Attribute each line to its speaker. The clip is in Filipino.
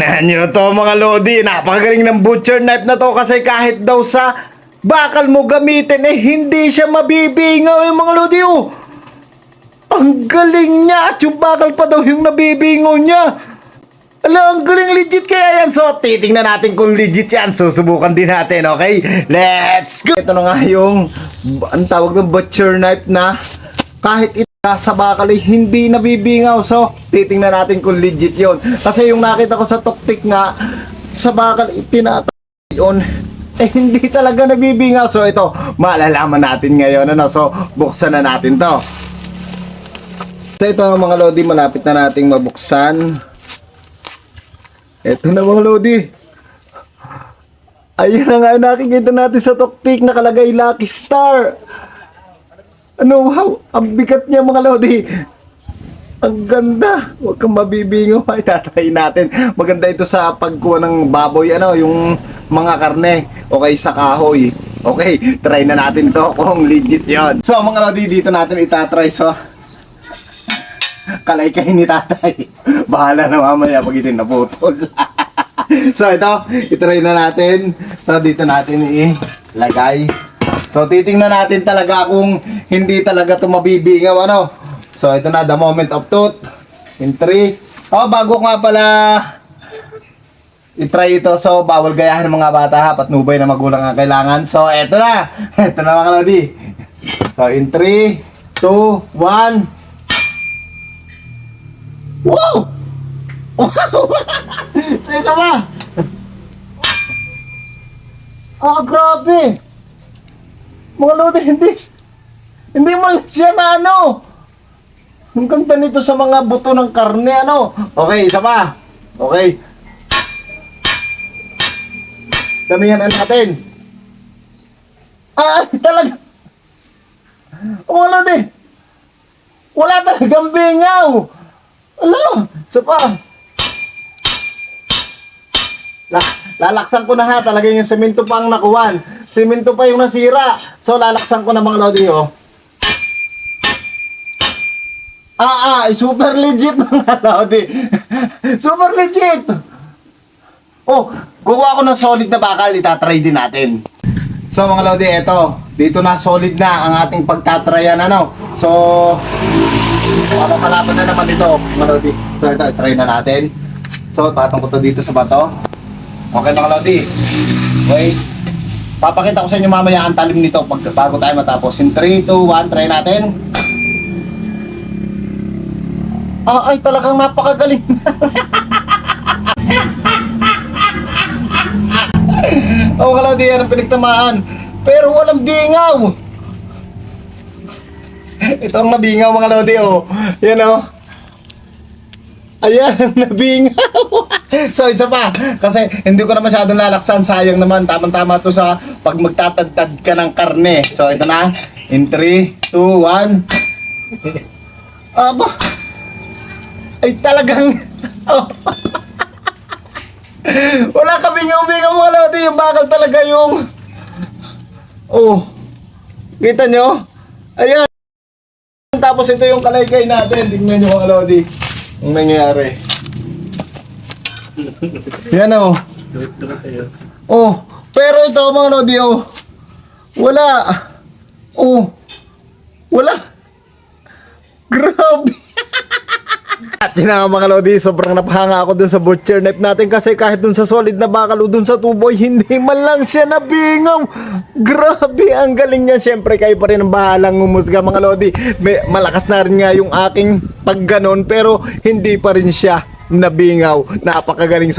Speaker 1: Tingnan nyo to mga Lodi. Napakagaling ng butcher knife na to kasi kahit daw sa bakal mo gamitin eh hindi siya mabibingaw yung mga Lodi oh. Ang galing niya at yung bakal pa daw yung nabibingaw niya. Ala, ang galing legit kaya yan. So, titingnan natin kung legit yan. Susubukan din natin, okay? Let's go! Ito na nga yung, ang tawag ng butcher knife na kahit ito sa bakal eh, hindi nabibingaw. So, titingnan natin kung legit yon. Kasi yung nakita ko sa tuktik nga, sa bakal, itinatay yun. Eh, hindi talaga nabibingaw. So, ito, malalaman natin ngayon. Ano? So, buksan na natin to. So, ito mga Lodi, malapit na nating mabuksan. Ito na mga Lodi. Ayun na nga nakikita natin sa tuktik nakalagay Lucky Star. Ano wow, ang bigat niya mga Lodi. Ang ganda. Huwag kang mabibingo. Ay, tatry natin. Maganda ito sa pagkuha ng baboy, ano, yung mga karne. Okay, sa kahoy. Okay, try na natin to kung legit yon. So, mga Lodi, dito natin itatry. So, kalay kayo ni tatay. Bahala na mamaya pag ito naputol. so ito, itry na natin. So dito natin ilagay. So titingnan natin talaga kung hindi talaga ito mabibingaw ano. So ito na the moment of truth. In 3. Oh, bago nga pala i-try ito. So bawal gayahin ng mga bata ha. Patnubay na magulang ang kailangan. So eto na. Eto na mga lodi. So in 3, 2, 1. Wow! Wow! Teka ba? Ah, grabe! Mga lodi, hindi, hindi mo lang siya na ano. Ang ganda nito sa mga buto ng karne, ano. Okay, isa pa. Okay. Damihan na natin. Ah, talaga. Mga lodi, wala talagang bingaw. Ala, isa pa. La, lalaksan ko na ha, talaga yung semento pa ang nakuhan. Semento pa yung nasira. So lalaksan ko na mga lodi oh. Ah, ah, super legit mga lodi. super legit. Oh, kuha ko ng solid na bakal, itatry din natin. So mga lodi, eto, dito na solid na ang ating pagtatryan ano. So, Makakalaban na naman ito, mga Lodi. So ito, try na natin. So, patong ko to dito sa bato. Okay mga Lodi. Wait. Papakita ko sa inyo mamaya ang talim nito pag bago tayo matapos. In 3, 2, 1, try natin. Ah, ay talagang napakagaling. oh, mga Lodi, yan ang pinagtamaan. Pero walang bingaw. Ito ang nabingaw mga lodi oh. Yan oh. Ayan, nabingaw. so, isa pa. Kasi hindi ko na masyadong lalaksan. Sayang naman. Tamang-tama to sa pag magtatadtad ka ng karne. So, ito na. In 3, 2, 1. Aba. Ay, talagang... Oh. Wala ka bingaw-bingaw mga lodi. Yung bakal talaga yung... Oh. Kita nyo? Ayan. Tapos ito yung kalaykay natin. Tingnan nyo mga Lodi. Ang nangyayari. Yan oh. Oh. Pero ito mga Lodi oh. Wala. Oh. Wala. Grabe. At yun nga, mga Lodi, sobrang napahanga ako dun sa butcher knife natin kasi kahit dun sa solid na bakal o dun sa tuboy, hindi man lang siya nabingaw. Grabe, ang galing niya. Siyempre, kayo pa rin ang bahalang umusga, mga Lodi. May, malakas na rin nga yung aking pagganon, pero hindi pa rin siya nabingaw. Napakagaling. So,